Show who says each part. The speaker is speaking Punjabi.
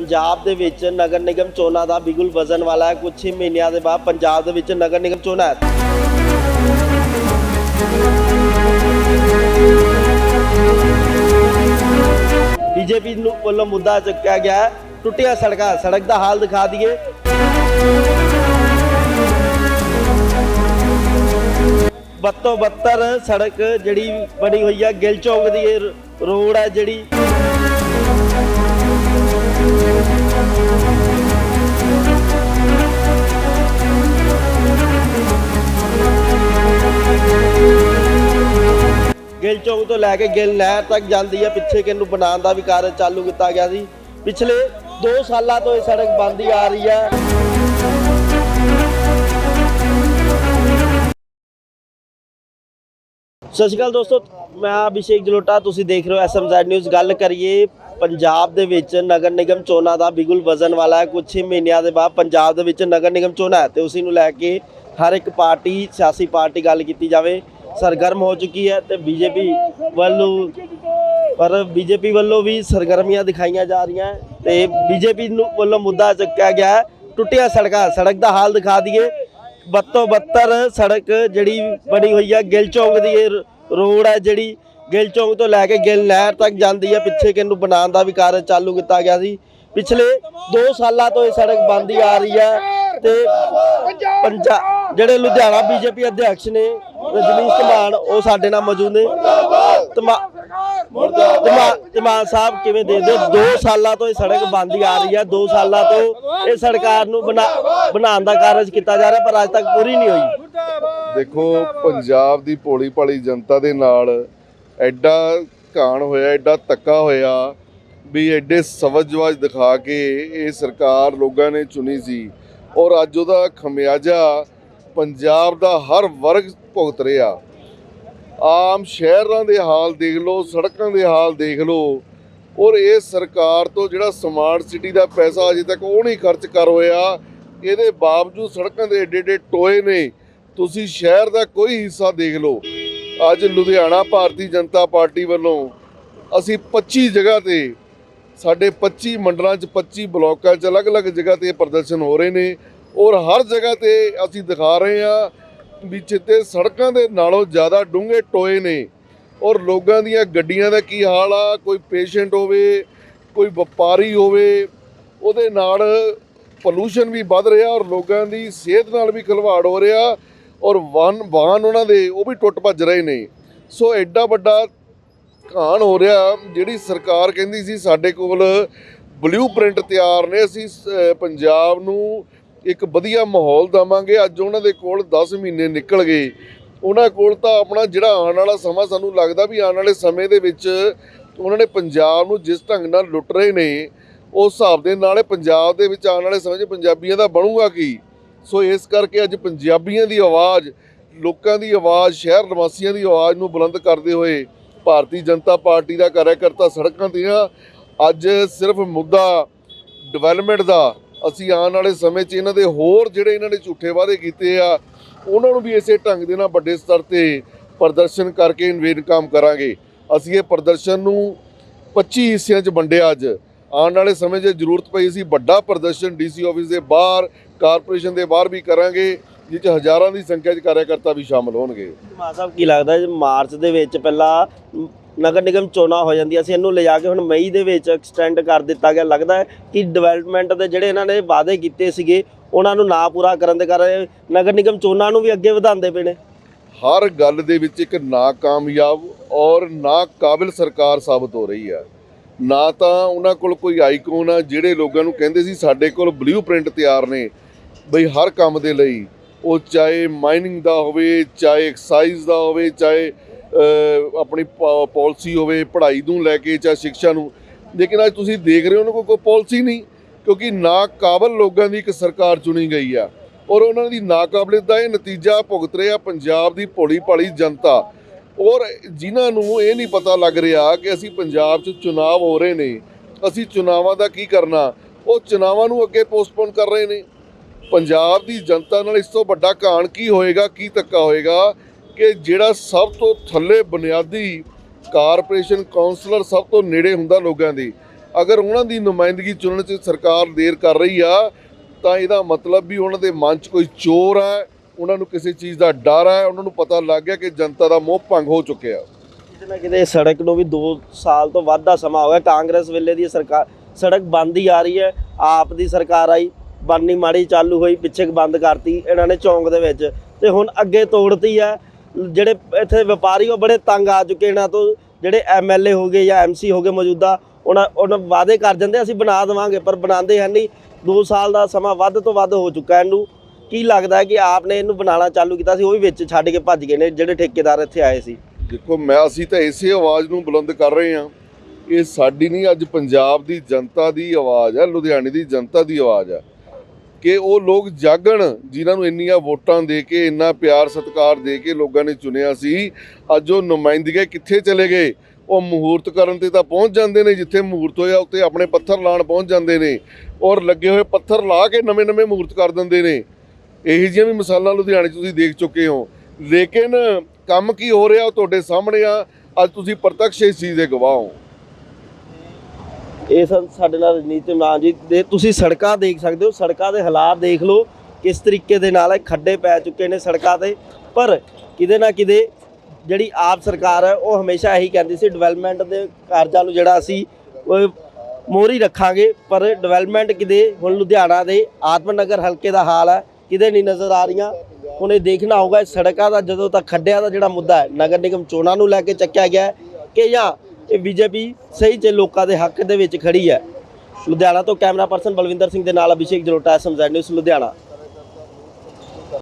Speaker 1: ਪੰਜਾਬ ਦੇ ਵਿੱਚ ਨਗਰ ਨਿਗਮ ਚੋਣਾਂ ਦਾ ਬਿਗੁਲ ਵਜ਼ਨ ਵਾਲਾ ਹੈ। ਕੁਝ ਹੀ ਮਹੀਨਿਆਂ ਦੇ ਬਾਅਦ ਪੰਜਾਬ ਦੇ ਵਿੱਚ ਨਗਰ ਨਿਗਮ ਚੋਣਾਂ ਹੈ। ਬੀਜੇਪੀ ਨੂੰ ਵੱਲੋਂ ਮੁੱਦਾ ਚੁੱਕਿਆ ਗਿਆ ਹੈ। ਟੁੱਟੀਆਂ ਸੜਕਾਂ, ਸੜਕ ਦਾ ਹਾਲ ਦਿਖਾ ਦਈਏ। ਬੱਤੋ ਬੱਤਰ ਸੜਕ ਜਿਹੜੀ ਬਣੀ ਹੋਈ ਹੈ, ਗਿੱਲ ਚੌਕ ਦੀ ਇਹ ਰੋਡ ਹੈ ਜਿਹੜੀ। ਗਿੱਲ ਚੌਂਕ ਤੋਂ ਲੈ ਕੇ ਗਿੱਲ ਨਹਿਰ ਤੱਕ ਜਾਂਦੀ ਹੈ। ਪਿੱਛੇ ਕਿਨੂੰ ਬਣਾਉਣ ਦਾ ਵੀ ਕਾਰਜ ਚਾਲੂ ਕੀਤਾ ਗਿਆ ਸੀ। ਪਿਛਲੇ 2 ਸਾਲਾਂ ਤੋਂ ਇਹ ਸੜਕ ਬੰਦ ਹੀ ਆ ਰਹੀ ਹੈ। ਸਤਿ ਸ਼੍ਰੀ ਅਕਾਲ ਦੋਸਤੋ, ਮੈਂ ਅਭਿਸ਼ੇਕ ਜਲੋਟਾ। ਤੁਸੀਂ ਦੇਖ ਰਹੇ ਹੋ ਐਸਐਮਜ਼ੈਡ ਨਿਊਜ਼। ਗੱਲ ਕਰੀਏ ਪੰਜਾਬ ਦੇ ਵਿੱਚ ਨਗਰ ਨਿਗਮ ਚੋਣਾਂ ਦਾ ਬਿਗੁਲ ਵਜ਼ਨ ਵਾਲਾ ਹੈ। ਕੁਝ ਹੀ ਮਹੀਨਿਆਂ ਦੇ ਬਾਅਦ ਪੰਜਾਬ ਦੇ ਵਿੱਚ ਨਗਰ ਨਿਗਮ ਚੋਣਾਂ ਹੈ ਤੇ ਉਸੇ ਨੂੰ ਲੈ ਕੇ ਹਰ ਇੱਕ ਪਾਰਟੀ, ਸਿਆਸੀ ਪਾਰਟੀ ਗੱਲ ਕੀਤੀ ਜਾਵੇ। ਸਰਗਰਮ ਹੋ ਚੁੱਕੀ ਹੈ ਤੇ ਬੀਜੇਪੀ ਵੱਲੋਂ ਪਰ ਬੀਜੇਪੀ ਵੱਲੋਂ ਵੀ ਸਰਗਰਮੀਆਂ ਦਿਖਾਈਆਂ ਜਾ ਰਹੀਆਂ ਹੈ ਤੇ ਬੀਜੇਪੀ ਨੂੰ ਵੱਲੋਂ ਮੁੱਦਾ ਚੁੱਕਿਆ ਗਿਆ ਹੈ। ਟੁੱਟੀਆਂ ਸੜਕਾਂ, ਸੜਕ ਦਾ ਹਾਲ ਦਿਖਾ ਦਈਏ। ਬੱਤੋ ਬੱਤਰ ਸੜਕ ਜਿਹੜੀ ਬਣੀ ਹੋਈ ਹੈ, ਗਿੱਲ ਚੌਂਕ ਦੀ ਇਹ ਰੋਡ ਹੈ ਜਿਹੜੀ ਗਿੱਲ ਚੌਂਕ ਤੋਂ ਲੈ ਕੇ ਗਿੱਲ ਨਹਿਰ ਤੱਕ ਜਾਂਦੀ ਹੈ। ਪਿੱਛੇ ਕਿਨੂੰ ਬਣਾਉਣ ਦਾ ਵੀ ਕਾਰਜ ਚਾਲੂ ਕੀਤਾ ਗਿਆ ਸੀ। ਪਿਛਲੇ 2 ਸਾਲਾਂ ਤੋਂ ਇਹ ਸੜਕ ਬੰਦ ਹੀ ਆ ਰਹੀ ਹੈ ਤੇ ਪੰਜਾਬ ਜਿਹੜੇ ਲੁਧਿਆਣਾ ਬੀਜੇਪੀ ਅਧਿਕਸ਼ ਨੇ, ਰਜਨੀਸ਼ ਧਮਾਨ, ਉਹ ਸਾਡੇ ਨਾਲ ਮੌਜੂਦ ਨੇ। ਧਮਾਨ ਸਾਹਿਬ ਕਿਵੇਂ ਦੇਖਦੇ ਹੋ? 2 ਸਾਲਾਂ ਤੋਂ ਇਹ ਸੜਕ ਬੰਦ ਹੀ ਆ ਰਹੀ ਹੈ। 2 ਸਾਲਾਂ ਤੋਂ ਇਹ ਸਰਕਾਰ ਨੂੰ ਬਣਾ, ਬਣਾਉਣ ਦਾ ਕਾਰਜ ਕੀਤਾ ਜਾ ਰਿਹਾ, ਪਰ ਅੱਜ ਤੱਕ ਪੂਰੀ ਨਹੀਂ ਹੋਈ।
Speaker 2: ਦੇਖੋ, ਪੰਜਾਬ ਦੀ ਭੋਲੀ ਭਾਲੀ ਜਨਤਾ ਦੇ ਨਾਲ ਐਡਾ ਘਾਣ ਹੋਇਆ, ਐਡਾ ਤੱਕਾ ਹੋਇਆ ਵੀ ਐਡੇ ਸਵਜਵਾਜ ਦਿਖਾ ਕੇ ਇਹ ਸਰਕਾਰ ਲੋਕਾਂ ਨੇ ਚੁਣੀ ਸੀ। ਔਰ ਅੱਜ ਉਹਦਾ ਖਮਿਆਜਾ ਪੰਜਾਬ ਦਾ ਹਰ ਵਰਗ ਭੁਗਤ ਰਿਹਾ। ਆਮ ਸ਼ਹਿਰਾਂ ਦੇ ਹਾਲ ਦੇਖ ਲਓ, ਸੜਕਾਂ ਦੇ ਹਾਲ ਦੇਖ ਲਓ, ਔਰ ਇਹ ਸਰਕਾਰ ਤੋਂ ਜਿਹੜਾ ਸਮਾਰਟ ਸਿਟੀ ਦਾ ਪੈਸਾ ਅਜੇ ਤੱਕ ਉਹ ਨਹੀਂ ਖਰਚ ਕਰ ਹੋਇਆ, ਇਹਦੇ ਬਾਵਜੂਦ ਸੜਕਾਂ ਦੇ ਏਡੇ ਏਡੇ ਟੋਏ ਨੇ। ਤੁਸੀਂ ਸ਼ਹਿਰ ਦਾ ਕੋਈ ਹਿੱਸਾ ਦੇਖ ਲਓ ਅੱਜ ਲੁਧਿਆਣਾ ਭਾਰਤੀ ਜਨਤਾ ਪਾਰਟੀ ਵੱਲੋਂ ਅਸੀਂ 25 ਜਗ੍ਹਾ ਤੇ, ਸਾਡੇ 25 ਮੰਡਲਾਂ 'ਚ 25 ਬਲਾਕਾਂ 'ਚ ਅਲੱਗ-ਅਲੱਗ ਜਗ੍ਹਾ ਤੇ ਪ੍ਰਦਰਸ਼ਨ ਹੋ ਰਹੇ ਨੇ ਔਰ ਹਰ ਜਗ੍ਹਾ ਤੇ ਅਸੀਂ ਦਿਖਾ ਰਹੇ ਹਾਂ ਵੀ ਜਿੱਤੇ ਸੜਕਾਂ ਦੇ ਨਾਲੋਂ ਜ਼ਿਆਦਾ ਡੂੰਘੇ ਟੋਏ ਨੇ ਔਰ ਲੋਕਾਂ ਦੀਆਂ ਗੱਡੀਆਂ ਦਾ ਕੀ ਹਾਲ ਆ, ਕੋਈ ਪੇਸ਼ੈਂਟ ਹੋਵੇ, ਕੋਈ ਵਪਾਰੀ ਹੋਵੇ, ਉਹਦੇ ਨਾਲ ਪੋਲੂਸ਼ਨ ਵੀ ਵੱਧ ਰਿਹਾ ਔਰ ਲੋਕਾਂ ਦੀ ਸਿਹਤ ਨਾਲ ਵੀ ਖਿਲਵਾੜ ਹੋ ਰਿਹਾ। ਔਰ ਵਾਹਨ ਵਾਹਨ ਉਹਨਾਂ ਦੇ, ਉਹ ਵੀ ਟੁੱਟ ਭੱਜ ਰਹੇ ਨੇ। ਸੋ ਐਡਾ ਵੱਡਾ ਘਾਣ ਹੋ ਰਿਹਾ, ਜਿਹੜੀ ਸਰਕਾਰ ਕਹਿੰਦੀ ਸੀ ਸਾਡੇ ਕੋਲ ਬਲੂ ਪ੍ਰਿੰਟ ਤਿਆਰ ਨੇ, ਅਸੀਂ ਸ- ਪੰਜਾਬ ਨੂੰ ਇੱਕ ਵਧੀਆ ਮਾਹੌਲ ਦਵਾਂਗੇ। ਅੱਜ ਉਹਨਾਂ ਦੇ ਕੋਲ 10 ਮਹੀਨੇ ਨਿਕਲ ਗਏ। ਉਹਨਾਂ ਕੋਲ ਤਾਂ ਆਪਣਾ ਜਿਹੜਾ ਆਉਣ ਵਾਲਾ ਸਮਾਂ ਸਾਨੂੰ ਲੱਗਦਾ ਵੀ ਆਉਣ ਵਾਲੇ ਸਮੇਂ ਦੇ ਵਿੱਚ ਉਹਨਾਂ ਨੇ ਪੰਜਾਬ ਨੂੰ ਜਿਸ ਢੰਗ ਨਾਲ ਲੁੱਟ ਰਹੇ ਨੇ, ਉਸ ਹਿਸਾਬ ਦੇ ਨਾਲ ਪੰਜਾਬ ਦੇ ਵਿੱਚ ਆਉਣ ਵਾਲੇ ਸਮੇਂ 'ਚ ਪੰਜਾਬੀਆਂ ਦਾ ਬਣੂਗਾ ਕੀ? ਸੋ ਇਸ ਕਰਕੇ ਅੱਜ ਪੰਜਾਬੀਆਂ ਦੀ ਆਵਾਜ਼, ਲੋਕਾਂ ਦੀ ਆਵਾਜ਼, ਸ਼ਹਿਰ ਨਿਵਾਸੀਆਂ ਦੀ ਆਵਾਜ਼ ਨੂੰ ਬੁਲੰਦ ਕਰਦੇ ਹੋਏ ਭਾਰਤੀ ਜਨਤਾ ਪਾਰਟੀ ਦਾ ਕਾਰਜਕਰਤਾ ਸੜਕਾਂ ਤੇ ਆ ਅੱਜ ਸਿਰਫ ਮੁੱਦਾ ਡਿਵੈਲਪਮੈਂਟ ਦਾ, ਅਸੀਂ ਆਉਣ ਵਾਲੇ ਸਮੇਂ 'ਚ ਇਹਨਾਂ ਦੇ ਹੋਰ ਜਿਹੜੇ ਇਹਨਾਂ ਨੇ ਝੂਠੇ ਵਾਅਦੇ ਕੀਤੇ ਆ, ਉਹਨਾਂ ਨੂੰ ਵੀ ਇਸੇ ਢੰਗ ਦੇ ਨਾਲ ਵੱਡੇ ਸਤਰ ਤੇ ਪ੍ਰਦਰਸ਼ਨ ਕਰਕੇ ਇਨਵੇਨਕਾਮ ਕਰਾਂਗੇ। ਅਸੀਂ ਇਹ ਪ੍ਰਦਰਸ਼ਨ ਨੂੰ 25 ਹਿੱਸਿਆਂ 'ਚ ਵੰਡਿਆ ਅੱਜ। ਆਉਣ ਵਾਲੇ ਸਮੇਂ 'ਚ ਜ਼ਰੂਰਤ ਪਈ ਅਸੀਂ ਵੱਡਾ ਪ੍ਰਦਰਸ਼ਨ ਡੀਸੀ ਆਫਿਸ ਦੇ ਬਾਹਰ ਕਾਰਪੋਰੇਸ਼ਨ ਦੇ ਬਾਹਰ ਵੀ ਕਰਾਂਗੇ ਜਿਸ 'ਚ ਹਜ਼ਾਰਾਂ ਦੀ ਸੰਖਿਆ 'ਚ ਕਾਰਜਕਰਤਾ ਵੀ ਸ਼ਾਮਲ ਹੋਣਗੇ।
Speaker 1: ਮਾਨ ਸਾਹਿਬ ਕੀ ਲੱਗਦਾ ਜੇ ਮਾਰਚ ਦੇ ਵਿੱਚ ਪਹਿਲਾਂ ਨਗਰ ਨਿਗਮ ਚੋਣਾਂ ਹੋ ਜਾਂਦੀਆਂ ਸੀ ਇਹਨੂੰ ਲਿਜਾ ਕੇ ਹੁਣ ਮਈ ਦੇ ਵਿੱਚ ਐਕਸਟੈਂਡ ਕਰ ਦਿੱਤਾ ਗਿਆ। ਲੱਗਦਾ ਹੈ ਕਿ ਡਿਵੈਲਪਮੈਂਟ ਦੇ ਜਿਹੜੇ ਇਹਨਾਂ ਨੇ ਵਾਅਦੇ ਕੀਤੇ ਸੀਗੇ ਉਹਨਾਂ ਨੂੰ ਨਾ ਪੂਰਾ ਕਰਨ ਦੇ ਕਾਰਨ ਨਗਰ ਨਿਗਮ ਚੋਣਾਂ ਨੂੰ ਵੀ ਅੱਗੇ ਵਧਾਉਂਦੇ ਪਏ ਨੇ।
Speaker 2: ਹਰ ਗੱਲ ਦੇ ਵਿੱਚ ਇੱਕ ਨਾਕਾਮਯਾਬ ਔਰ ਨਾਕਾਬਿਲ ਸਰਕਾਰ ਸਾਬਤ ਹੋ ਰਹੀ ਹੈ। ਨਾ ਤਾਂ ਉਹਨਾਂ ਕੋਲ ਕੋਈ ਆਈਕਨ ਆ ਜਿਹੜੇ ਲੋਕਾਂ ਨੂੰ ਕਹਿੰਦੇ ਸੀ ਸਾਡੇ ਕੋਲ ਬਲੂ ਪ੍ਰਿੰਟ ਤਿਆਰ ਨੇ। ਬਈ ਹਰ ਕੰਮ ਦੇ ਲਈ ਉਹ ਚਾਹੇ ਮਾਈਨਿੰਗ ਦਾ ਹੋਵੇ ਚਾਹੇ ਐਕਸਾਈਜ਼ ਦਾ ਹੋਵੇ ਚਾਹੇ ਅਹ, ਆਪਣੀ ਪਾਲਿਸੀ ਹੋਵੇ ਪੜ੍ਹਾਈ ਨੂੰ ਲੈ ਕੇ ਚਾਹੇ ਸਿੱਖਿਆ ਨੂੰ। ਲੇਕਿਨ ਅੱਜ ਤੁਸੀਂ ਦੇਖ ਰਹੇ ਹੋ ਉਹਨਾਂ ਕੋਲ ਕੋਈ ਪਾਲਿਸੀ ਨਹੀਂ ਕਿਉਂਕਿ ਨਾਕਾਬਲ ਲੋਕਾਂ ਦੀ ਇੱਕ ਸਰਕਾਰ ਚੁਣੀ ਗਈ ਆ। ਔਰ ਉਹਨਾਂ ਦੀ ਨਾਕਾਬਲੀਅਤ ਦਾ ਇਹ ਨਤੀਜਾ ਭੁਗਤ ਰਿਹਾ ਪੰਜਾਬ ਦੀ ਭੋਲੀ ਭਾਲੀ ਜਨਤਾ। ਔਰ ਜਿਨ੍ਹਾਂ ਨੂੰ ਇਹ ਨਹੀਂ ਪਤਾ ਲੱਗ ਰਿਹਾ ਕਿ ਅਸੀਂ ਪੰਜਾਬ 'ਚ ਚੁਣਾਵ ਹੋ ਰਹੇ ਨੇ ਅਸੀਂ ਚੁਣਾਵਾਂ ਦਾ ਕੀ ਕਰਨਾ ਉਹ ਚੁਣਾਵਾਂ ਨੂੰ ਅੱਗੇ ਪੋਸਟਪੋਨ ਕਰ ਰਹੇ ਨੇ। ਪੰਜਾਬ ਦੀ ਜਨਤਾ ਨਾਲ ਇਸ ਤੋਂ ਵੱਡਾ ਕਾਣ ਕੀ ਹੋਏਗਾ, ਕੀ ਧੱਕਾ ਹੋਏਗਾ ਕਿ ਜਿਹੜਾ ਸਭ ਤੋਂ ਥੱਲੇ ਬੁਨਿਆਦੀ ਕਾਰਪੋਰੇਸ਼ਨ ਕਾਉਂਸਲਰ ਸਭ ਤੋਂ ਨੇੜੇ ਹੁੰਦਾ ਲੋਕਾਂ ਦੀ, ਅਗਰ ਉਹਨਾਂ ਦੀ ਨੁਮਾਇੰਦਗੀ ਚੁਣਨ 'ਚ ਸਰਕਾਰ ਦੇਰ ਕਰ ਰਹੀ ਆ, ਤਾਂ ਇਹਦਾ ਮਤਲਬ ਵੀ ਉਹਨਾਂ ਦੇ ਮਨ 'ਚ ਕੋਈ ਚੋਰ ਹੈ, ਉਹਨਾਂ ਨੂੰ ਕਿਸੇ ਚੀਜ਼ ਦਾ ਡਰ ਹੈ, ਉਹਨਾਂ ਨੂੰ ਪਤਾ ਲੱਗ ਗਿਆ ਕਿ ਜਨਤਾ ਦਾ ਮੋਹ ਭੰਗ ਹੋ ਚੁੱਕਿਆ।
Speaker 1: ਕਿਤੇ ਨਾ ਕਿਤੇ ਸੜਕ ਨੂੰ ਵੀ 2 ਸਾਲ ਤੋਂ ਵੱਧ ਦਾ ਸਮਾਂ ਹੋ ਗਿਆ, ਕਾਂਗਰਸ ਵੇਲੇ ਦੀ ਸਰਕਾਰ, ਸੜਕ ਬੰਦ ਹੀ ਆ ਰਹੀ ਹੈ, ਆਪ ਦੀ ਸਰਕਾਰ ਆਈ ਬਣਨੀ ਮਾੜੀ ਚਾਲੂ ਹੋਈ, ਪਿੱਛੇ ਬੰਦ ਕਰਤੀ ਇਹਨਾਂ ਨੇ ਚੌਂਕ ਦੇ ਵਿੱਚ। ਤੇ ਹੁਣ ਅੱਗੇ ਤੋੜਤੀ ਹੈ ਜਿਹੜੇ ਇੱਥੇ ਵਪਾਰੀ ਉਹ ਬੜੇ ਤੰਗ ਆ ਚੁੱਕੇ ਇਹਨਾਂ ਤੋਂ। ਜਿਹੜੇ ਐਮਐਲਏ ਹੋ ਗਏ ਜਾਂ ਐਮਸੀ ਹੋ ਗਏ ਮੌਜੂਦਾ, ਉਹਨਾਂ ਉਹਨਾਂ ਵਾਅਦੇ ਕਰ ਜਾਂਦੇ ਅਸੀਂ ਬਣਾ ਦੇਵਾਂਗੇ, ਪਰ ਬਣਾਉਂਦੇ ਹਨ ਨਹੀਂ। 2 ਸਾਲ ਦਾ ਸਮਾਂ ਵੱਧ ਤੋਂ ਵੱਧ ਹੋ ਚੁੱਕਾ ਇਹਨੂੰ। ਕੀ ਲੱਗਦਾ ਕਿ ਆਪ ਨੇ ਇਹਨੂੰ ਬਣਾਉਣਾ ਚਾਲੂ ਕੀਤਾ ਸੀ, ਉਹ ਵੀ ਵਿੱਚ ਛੱਡ ਕੇ ਭੱਜ ਗਏ ਨੇ, ਜਿਹੜੇ ਠੇਕੇਦਾਰ ਇੱਥੇ ਆਏ ਸੀ?
Speaker 2: ਦੇਖੋ, ਮੈਂ, ਅਸੀਂ ਤਾਂ ਇਸੇ ਆਵਾਜ਼ ਨੂੰ ਬੁਲੰਦ ਕਰ ਰਹੇ ਹਾਂ। ਇਹ ਸਾਡੀ ਨਹੀਂ, ਅੱਜ ਪੰਜਾਬ ਦੀ ਜਨਤਾ ਦੀ ਆਵਾਜ਼ ਹੈ, ਲੁਧਿਆਣੇ ਦੀ ਜਨਤਾ ਦੀ ਆਵਾਜ਼ ਹੈ। ਕਿ ਉਹ ਲੋਕ ਜਾਗਣ, ਜਿਨ੍ਹਾਂ ਨੂੰ ਇੰਨੀਆਂ ਵੋਟਾਂ ਦੇ ਕੇ, ਇੰਨਾ ਪਿਆਰ, ਸਤਿਕਾਰ ਦੇ ਕੇ ਲੋਕਾਂ ਨੇ ਚੁਣਿਆ ਸੀ, ਅੱਜ ਉਹ ਨੁਮਾਇੰਦਗੇ ਕਿੱਥੇ ਚਲੇ ਗਏ? ਉਹ ਮਹੂਰਤ ਕਰਨ ਤੇ ਤਾਂ ਪਹੁੰਚ ਜਾਂਦੇ ਨੇ, ਜਿੱਥੇ ਮਹੂਰਤ ਹੋਇਆ ਉੱਤੇ ਆਪਣੇ ਪੱਥਰ ਲਾਣ ਪਹੁੰਚ ਜਾਂਦੇ ਨੇ ਔਰ ਲੱਗੇ ਹੋਏ ਪੱਥਰ ਲਾ ਕੇ ਨਵੇਂ-ਨਵੇਂ ਮਹੂਰਤ ਕਰ ਦਿੰਦੇ ਨੇ। ਇਹੀ ਜਿਹੀਆਂ ਵੀ ਮਿਸਾਲਾਂ ਲੁਧਿਆਣੇ 'ਚ ਤੁਸੀਂ ਦੇਖ ਚੁੱਕੇ ਹੋ। ਲੇਕਿਨ ਕੰਮ ਕੀ ਹੋ ਰਿਹਾ ਉਹ ਤੁਹਾਡੇ ਸਾਹਮਣੇ ਆ। ਅੱਜ ਤੁਸੀਂ ਪ੍ਰਤੱਖ ਇਸ ਚੀਜ਼ ਦੇ ਗਵਾਹ ਹੋ।
Speaker 1: ਇਹ ਸਨ ਸਾਡੇ ਨਾਲ ਰਜਨੀਤ ਮਾਨ ਜੀ। ਦੇ ਤੁਸੀਂ ਸੜਕਾਂ ਦੇਖ ਸਕਦੇ ਹੋ, ਸੜਕਾਂ ਦੇ ਹਾਲਾਤ ਦੇਖ ਲਓ, ਕਿਸ ਤਰੀਕੇ ਦੇ ਨਾਲ ਖੱਡੇ ਪੈ ਚੁੱਕੇ ਨੇ ਸੜਕਾਂ ਤੇ। ਪਰ ਕਿਤੇ ਨਾ ਕਿਤੇ ਜਿਹੜੀ ਆਪ ਸਰਕਾਰ ਹੈ, ਉਹ ਹਮੇਸ਼ਾ ਇਹੀ ਕਹਿੰਦੀ ਸੀ ਡਿਵੈਲਪਮੈਂਟ ਦੇ ਕਾਰਜਾਂ ਨੂੰ ਜਿਹੜਾ ਅਸੀਂ ਉਹ ਮੋਹਰੀ ਰੱਖਾਂਗੇ, ਪਰ ਡਿਵੈਲਪਮੈਂਟ ਕਿਤੇ ਹੁਣ ਲੁਧਿਆਣਾ ਦੇ ਆਤਮਨਗਰ ਹਲਕੇ ਦਾ ਹਾਲ ਹੈ, ਕਿਤੇ ਨਹੀਂ ਨਜ਼ਰ ਆ ਰਹੀਆਂ। ਹੁਣ ਇਹ ਦੇਖਣਾ ਹੋਊਗਾ ਸੜਕਾਂ ਦਾ ਜਦੋਂ ਤੱਕ ਖੱਡਿਆਂ ਦਾ ਜਿਹੜਾ ਮੁੱਦਾ ਹੈ, ਨਗਰ ਨਿਗਮ ਚੋਣਾਂ ਨੂੰ ਲੈ ਕੇ ਚੱਕਿਆ ਗਿਆ ਕਿ ਜਾਂ ਇਹ ਬੀਜੇਪੀ ਸਹੀ ਚ ਲੋਕਾਂ ਦੇ ਹੱਕ ਦੇ ਵਿੱਚ ਖੜੀ ਹੈ। ਲੁਧਿਆਣਾ ਤੋਂ ਕੈਮਰਾ ਪਰਸਨ ਬਲਵਿੰਦਰ ਸਿੰਘ ਦੇ ਨਾਲ ਅਭਿਸ਼ੇਕ ਜਲੋਟਾ ਸਮਝਾ ਨਿਊਜ਼, ਲੁਧਿਆਣਾ।